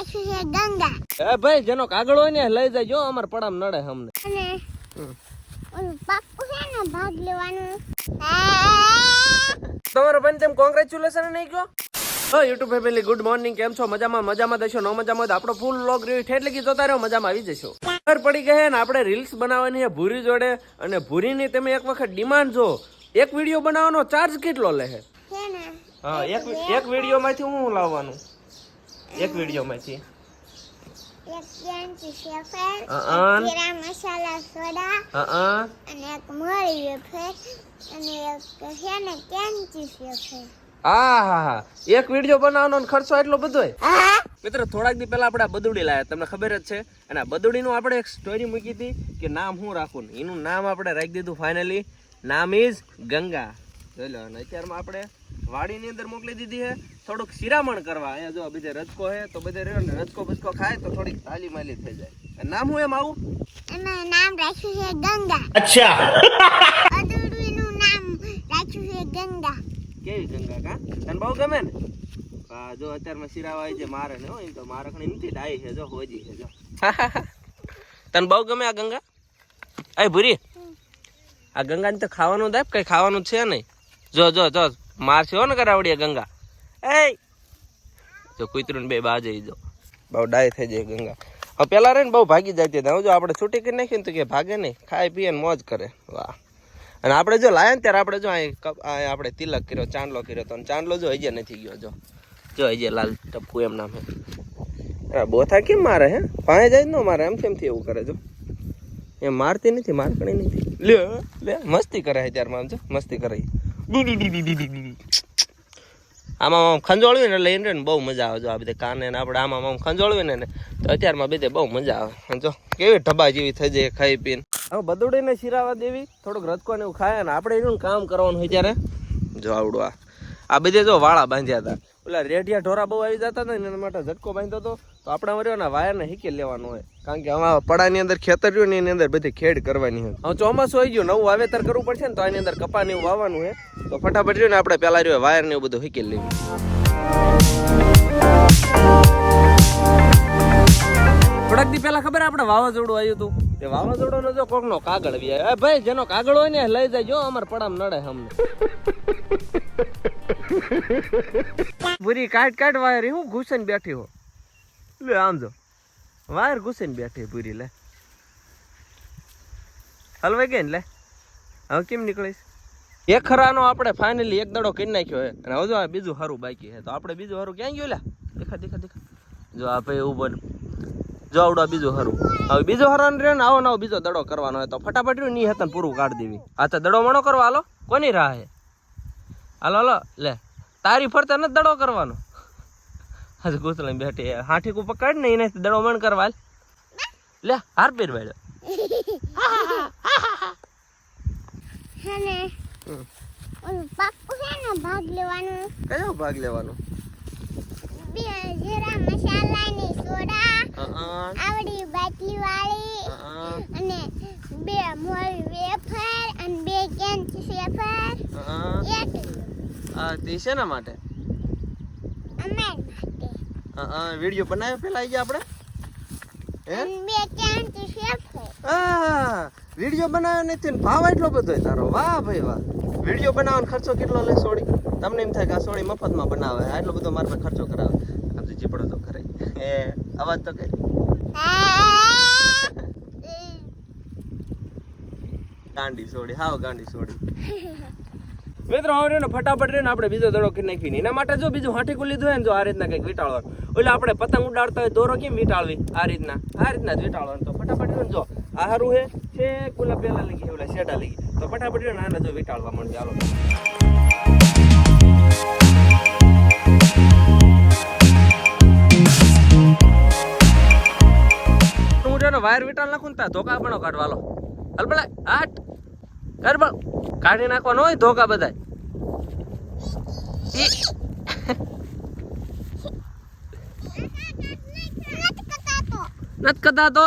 રાખ્યું છે ગંગા. એ ભાઈ જેનો કાગળ હોય ને લઈ જાય જો અમાર પડામ નડે અમને. અને. ઓલું પાક્કું છે ને ભાગ લેવાનું. તમારો બેન તેમ કોંગ્રેચ્યુલેશન નહીં કહો. હા યુટ્યુબ ફેમિલી ગુડ મોર્નિંગ કેમ છો? મજામાં મજામાં દેશો નો મજામાં તો આપણો ફૂલ લોગ રહ્યો ઠેઠ લગી જોતા રહ્યો મજામાં આવી જશો. ખબર પડી ગઈ ને આપણે રીલ્સ બનાવવાની છે ભૂરી જોડે અને ભૂરીની તમે એક વખત ડિમાન્ડ જો એક વીડિયો બનાવવાનો ચાર્જ કેટલો લે છે હા એક એક વિડીયોમાંથી હું લાવવાનું? એક સોડા હા એક વીડિયો બનાવવાનો ખર્ચો એટલો બધો મિત્રો થોડાક દી પહેલા આપણે બદુડી લાયા તમને ખબર જ છે. અને બદુડીનું આપણે એક સ્ટોરી મૂકી હતી કે નામ હું રાખું એનું નામ આપણે રાખી દીધું ફાઇનલી નામ ઇઝ ગંગા. જોઈ લો અને અત્યારમાં આપણે વાડીની અંદર મોકલી દીધી હે થોડુંક શિરામણ કરવા. અહીંયા જો બધે રજકો હે તો બધે રહ્યો ને રજકો બચકો ખાય તો થોડીક તાલી માલી થઈ જાય. નામ હું એમ આવું? એનું નામ રાખ્યું છે ગંગા. અચ્છા. અદુડીનું નામ ગંગા. કેવી ગંગા કા? તને બહુ ગમે ને? હા જો અત્યારમાં શિરાવા આવી છે મારે ને હોય તો મારે ખણી નથી ડાય છે જો હોજી છે જો. તને બહુ ગમે આ ગંગા? એ ભૂરી. આ ગંગાને તો ખાવાનું દાબ કઈ ખાવાનું છે નહીં. જો જો જો. મારશે ને કરાવડીએ ગંગા. એ જો કૂતરું બે બાજે જો. બહુ ડાય થઈ જાય ગંગા. હવે પેલા રે ને બહુ ભાગી જાય ત્યાં. જો આપણે છૂટી કરી નાખીએ ને તો કે ભાગે નહીં. ખાય, પીએ ને મોજ કરે. વાહ. અને આપણે જો લાયા ને ત્યારે આપણે જો અહીં આપણે તિલક કર્યો, ચાંદલો કર્યો તો. ચાંદલો જો હજે નથી ગયો, જો. જો હજે લાલ ટપકુ એમ નામ બોથા કેમ મારે હે? પાસે જાય ન મારે. એમ કેમથી એવું કરે, જો. એમ મારતી નથી, મારકણી નથી. લે લે મસ્તી કરે છે ત્યારમાં આમ જો. મસ્તી કરે આમાં આમ ખંજોળવી ને એટલે એને બહુ મજા આવે. જો આ બધા કાને આપણે આમાં આમ ખંજોળવી ને તો અત્યારમાં બધે બહુ મજા આવે. જો કેવી ઢબા જેવી થઈ જાય ખાઈ પીને. હવે બદુડીને શિરાવા દેવી થોડુંક રજકો ને એવું ખાય ને આપણે એનું કામ કરવાનું હોય ત્યારે. જો આવડું આ. આ બધે જો વાળા બાંધ્યા હતા. ઓલા રેઢિયા ઢોરા બહુ આવી જતા હતા ને એના માટે ઝટકો બાંધતો હતો. તો આપણા વર્યોના વાયરને હીકે લેવાનો હોય. કારણ કે આમાં પડાની અંદર ખેતર રહ્યું ને એની અંદર બધી ખેડ કરવાની હોય. હવે ચોમાસું આવી ગયું, નવું વાવેતર કરવું પડશે ને તો આની અંદર કપાને એવું વાવવાનું હોય. તો ફટાફટ રહ્યું ને આપણે પહેલાં રહ્યું વાયર ને એવું બધું હીકે લેવું. થોડાક દી પહેલા ખબર આપણે વાવાઝોડું આવ્યું હતું? તે વાવાઝોડું જો કોકનો કાગળ બી આવ્યો. ભાઈ, જેનો કાગળ હોય ને લઈ જાય જો અમાર પડામ નડે અમને પૂરી કાટ કાઢ વાયર હું ઘૂસીને બેઠી હો. લે આમ જો. વાયર ઘૂસીને બેઠી પૂરી લે. હલવાઈ ગઈ ને, લે. હવે કેમ નીકળીશ? એક ખરાનો આપણે ફાઇનલી એક દડો કરી નાખ્યો હે. અને હજુ આ બીજું સારું બાકી છે તો આપણે બીજું સારું ક્યાં ગયું, લે? દેખા દેખા દેખા. જો આ ભાઈ ઉપર જો આવડો બીજું હારું. હવે બીજો હરણ રહ્યો ને, આવો નવો બીજો દડો કરવાનો હોય તો ફટાફટ રહ્યું ની હેતન પૂરું કાઢી દેવી. આ તો દડો મણો કરવા હાલો. કોની રાહ હે? હાલો હાલો, લે. તારી ફરતા નથી દડો કરવાનો. હજુ ગોતલા બેઠી હાથી કુ પકડ ને એને દડો મણ કરવા લે હાર પેર બેડો છે ને ઓલું પાક્કું છે ને ભાગ લેવાનું. કયો ભાગ લેવાનો? બે જીરા મસાલાની સોડા આવડી બાટલી વાળી અને બે મોલ વેફર અને બે કેન્ચ વેફર તે શેના માટે? વીડિયો બનાવ્યો પેલા આવી ગયા આપણે? વીડિયો બનાવ્યો નથી ને ભાવ એટલો બધો તારો. વાહ ભાઈ વાહ. વીડિયો બનાવવાનો ખર્ચો કેટલો લે સોડી તમને એમ થાય કે આ સોડી મફતમાં બનાવે. આટલો બધો મારે ખર્ચો કરાવે. આમ તો ચીપડો તો કરે એ અવાજ તો કરી ગાંડી સોડી હાવ ગાંડી સોડી મિત્રો, હવે ને ફટાફટ રહીને આપણે બીજો દડો કરી નાખવી એના માટે જો બીજું હાંઠીકું લીધું હોય ને, જો આ રીતના કંઈક વીટાળવાનું એટલે આપણે પતંગ ઉડાડતા હોય, દોરો કેમ વીટાળવી? આ રીતના આ રીતના જ વીટાળવાનું તો ફટાફટ રહ્યો જો, આ હારું હે. છે, કુલા પેલા લગી ઓલા શેડા લગી તો ફટાફટ રહ્યો આને જો વીટાળવા મળશે હાલો. હું વાયર વીટાળ નાખું ને ત્યાં ધોકા પણ કાઢવાલો હાલો હાલ આઠ કર બળ કાઢી નાખવાનો હોય ધોકા બધા નથી કદાતો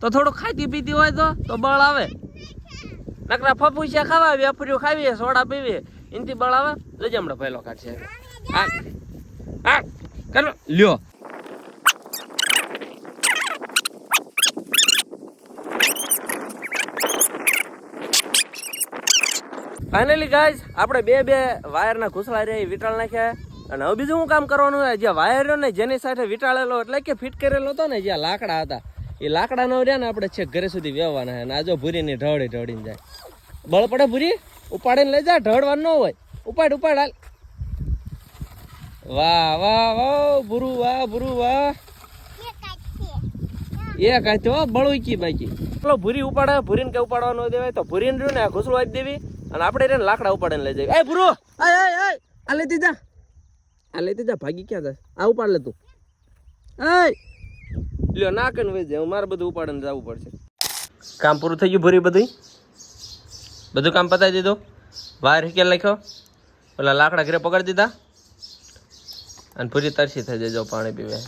તો થોડું ખાતી પીતી હોય તો તો બળ આવે. નકરા ફપુસિયા ખાવા વેફરીઓ ખાવીએ સોડા પીવીએ. એનથી બળ આવે. લજમડો પહેલો કાઢશે. આ આ કરો લ્યો. ફાઇનલી ગાઈઝ આપણે બે બે વાયરના ઘૂસલા રે વિટાળ નાખ્યા. અને હવે બીજું શું કામ કરવાનું હોય જે વાયર ને જેની સાથે વિટાળેલો, એટલે કે ફિટ કરેલો હતો ને જ્યાં લાકડા હતા, એ લાકડા ન રહ્યા ને આપણે છેક ઘરે સુધી વ્યવવાના છે. અને આજો ભૂરીની ઢળી ઢળીને જાય. બળ પડે ભૂરી? ઉપાડીને લઈ જા, ઢળવાનું ન હોય. ઉપાડ ઉપાડ, હાલ. વાહ વાહ વાહ, ભૂરું વાહ ભૂરું, વાહ. એ કાંઈ તો બળ ઉકી બાકી. ચલો ભૂરી ઉપાડે, ભૂરીને કે ઉપાડવાનું દેવાય, તો ભૂરીને રહ્યું ને આ ઘૂસડું આપી દેવી. અને આપણે એને લાકડા ઉપાડીને લઈ જઈએ. એ ભૂરો! આય આય એ આ લેતી જા આ લેતી જા ભાગી ક્યાં જાય? આ ઉપાડ લે તું. લ્યો ના કન વઈ જાય મારે બધું ઉપાડીને જવું પડશે. કામ પૂરું થઈ ગયું ભૂરી બધું બધું કામ પતાવી દીધું? વાયર હિકેલ લખ્યો પેલા લાકડા ઘરે પકડી દીધા? અને પૂરી તરસી થઈ જજો પાણી પીવે.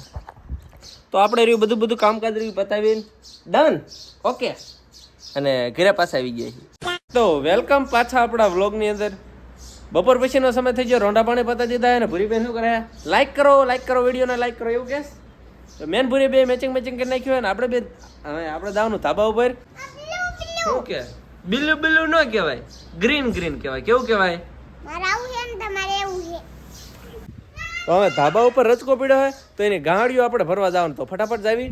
તો આપણે રહ્યું બધું બધું કામકાજ રહ્યું પતાવીને. ડન ઓકે અને ઘરે પાસે આવી ગયા છીએ. તો વેલકમ પાછા આપણા વ્લોગની અંદર. બપોર પછીનો સમય થઈ ગયો રોંડા પાણી પતા દીધા અને ભૂરી બેન શું કરે? લાઈક કરો લાઈક કરો વિડીયોને લાઈક કરો એવું કેસ તો મેન ભૂરી બે મેચિંગ મેચિંગ કરી નાખ્યું અને આપણે બે આપણે દાવનું ધાબા ઉપર. શું કે? બિલ્લુ બિલ્લુ ન કહેવાય. ગ્રીન ગ્રીન કહેવાય. કેવું કહેવાય? મારે આવું છે ને તમારે એવું છે. તો હવે ધાબા ઉપર રચકો પીડ્યો હોય તો એની ગાંડીઓ આપણે ભરવા જવાનું તો ફટાફટ જાવી.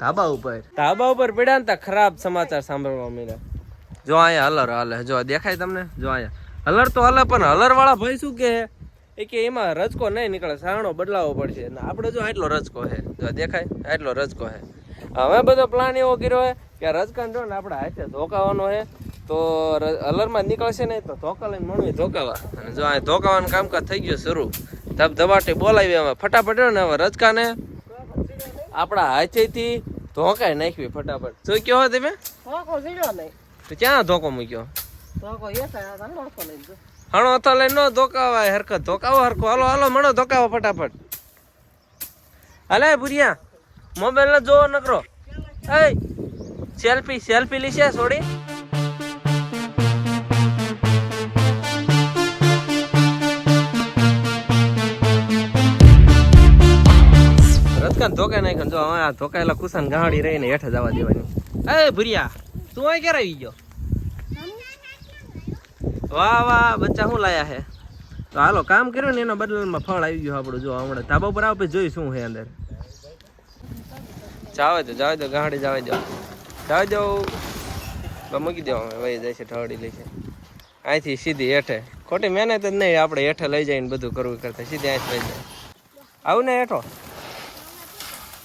ધાબા ઉપર? ધાબા ઉપર પીડા ને ત્યાં ખરાબ સમાચાર સાંભળવા મળ્યા. જો અહીંયા હલર હાલે. જો દેખાય તમને? જો અહીંયા. હલર તો હલે, પણ હલર વાળા ભાઈ શું કે એ કે એમાં રજકો નહીં નીકળે, સારણો બદલાવો પડશે. ને આપણે જો આટલો રચકો છે. જો દેખાય, આટલો રચકો છે. હવે બધો પ્લાન એવો કર્યો છે કે રજકાન જો ને આપણે હાથે ધોકાવાનો છે, તો અલરમાં નીકળશે નહીં તો ધોકા લઈને મણવી ધોકાવા. અને જો આ ધોકાવાનું કામકાજ થઈ ગયું શરૂ. ધબ ધબાટી બોલાવી અમે ફટાફટ રહ્યો ને હવે રજકાને આપણા હાથેથી ધોકાઈ નાખવી ફટાફટ. શું કહો તમે? તો ક્યાં ધોકો મૂક્યો? હણો તો લઈ નો ધોકાવાય હરકત ધોકાવો હરકો હાલો હાલો મણો ધોકાવો ફટાફટ. હાલે ભુરિયા મોબાઈલ ને જોવો નકરો. એ સેલ્ફી સેલ્ફી લીશે છોડી. ધોકા ધોકાઈ નાખ્યો જો હવે આ ધોકાયેલા કુસાન ગાડી રહીને હેઠે જવા દેવાની. એ ભુરિયા. તું અહીં ક્યારે આવી ગયો? વાહ વાહ, બચ્ચા શું લાયા હે? તો હાલો, કામ કર્યું ને એનો બદલામાં ફળ આવી ગયું આપણું. જો, હમણાં ધાબા ઉપર આવે જોઈ શું છે અંદર. જાવે તો જાવે દો, ગાડી જાવે દો. જાવે દો. મૂકી દો હવે, વહી જાય છે ઠળી લે છે અહીંથી સીધી હેઠે. ખોટી મહેનત જ નહીં, આપણે હેઠે લઈ જઈને બધું કરવું કરતા. સીધી અહીંથી લઈ જાય. આવું ને હેઠો.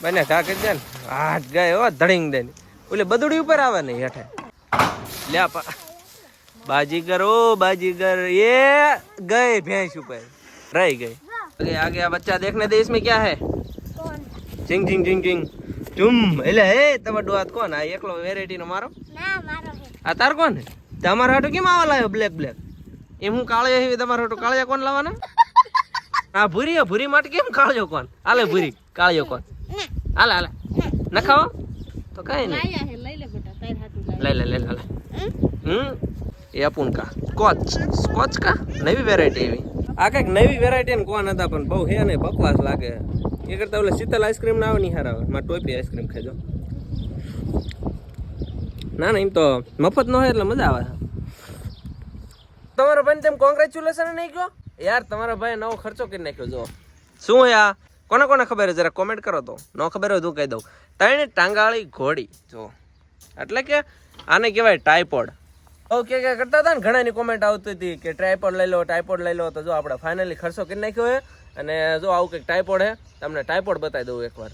બને ઢાંકી દે ને. હાથ ગાય, હો, ધડીંગ દે ઓલે બદુડી ઉપર આવે ને હેઠે લે પા बाजीगर ओ बाजीगर ये गए भैंस ऊपर रह गए आगे आगे आ बच्चा देखने दे इसमें क्या है કોણ जिंग जिंग जिंग जिंग तुम એટલે હે તમારો હાથ કોણ આ એકલો વેરાયટી નો મારો ના મારો છે આ તાર કોણ તમારો હાટો કેમ આવા લાવ્યો બ્લેક બ્લેક એમ હું કાળિયો હે તમારો હાટો કાળિયા કોણ લાવવાના આ ભૂરી હે, ભૂરી માટે કેમ કાળિયો કોણ આલે ભૂરી કાળિયો કોણ ના હાલે હાલે ન ખાવો તો કઈ નહીં. લઈ લે લઈ લે હાલે હમ? એ અપુન કા. સ્કોચ. સ્કોચ કા? નવી વેરાયટી એવી. આ કંઈક નવી વેરાયટી ને કોણ હતા પણ બહુ હે ને બકવાસ લાગે. એ કરતા ઓલે શીતલ આઈસ્ક્રીમ ના આવે નહીં હારા આવે. મારે ટોપી આઈસ્ક્રીમ ખાજો ના ના એમ તો મફત નો હોય એટલે મજા આવે. તમારો ભાઈ તેમ કોંગ્રેચ્યુલેશન નહીં કહો યાર તમારા ભાઈ નવો ખર્ચો કરી નાખ્યો જો શું આ? કોને કોને ખબર છે? જરા કોમેન્ટ કરો તો. ન ખબર હોય તો કહી દઉં. ત્રણ ટાંગાળી ઘોડી. જો. એટલે કે આને કહેવાય ટાઈપોડ ઓકે કે કરતા હતા ને ઘણાની કોમેન્ટ આવતી હતી કે ટ્રાયપોડ લઈ લો ટાઈપોડ લઈ લો. તો જો આપણે ફાઇનલી ખર્ચો કરી નાખ્યો છે. અને જો આવું કંઈક ટાઈપોડ છે, તમને ટાઈપોડ બતાવી દઉં એકવાર.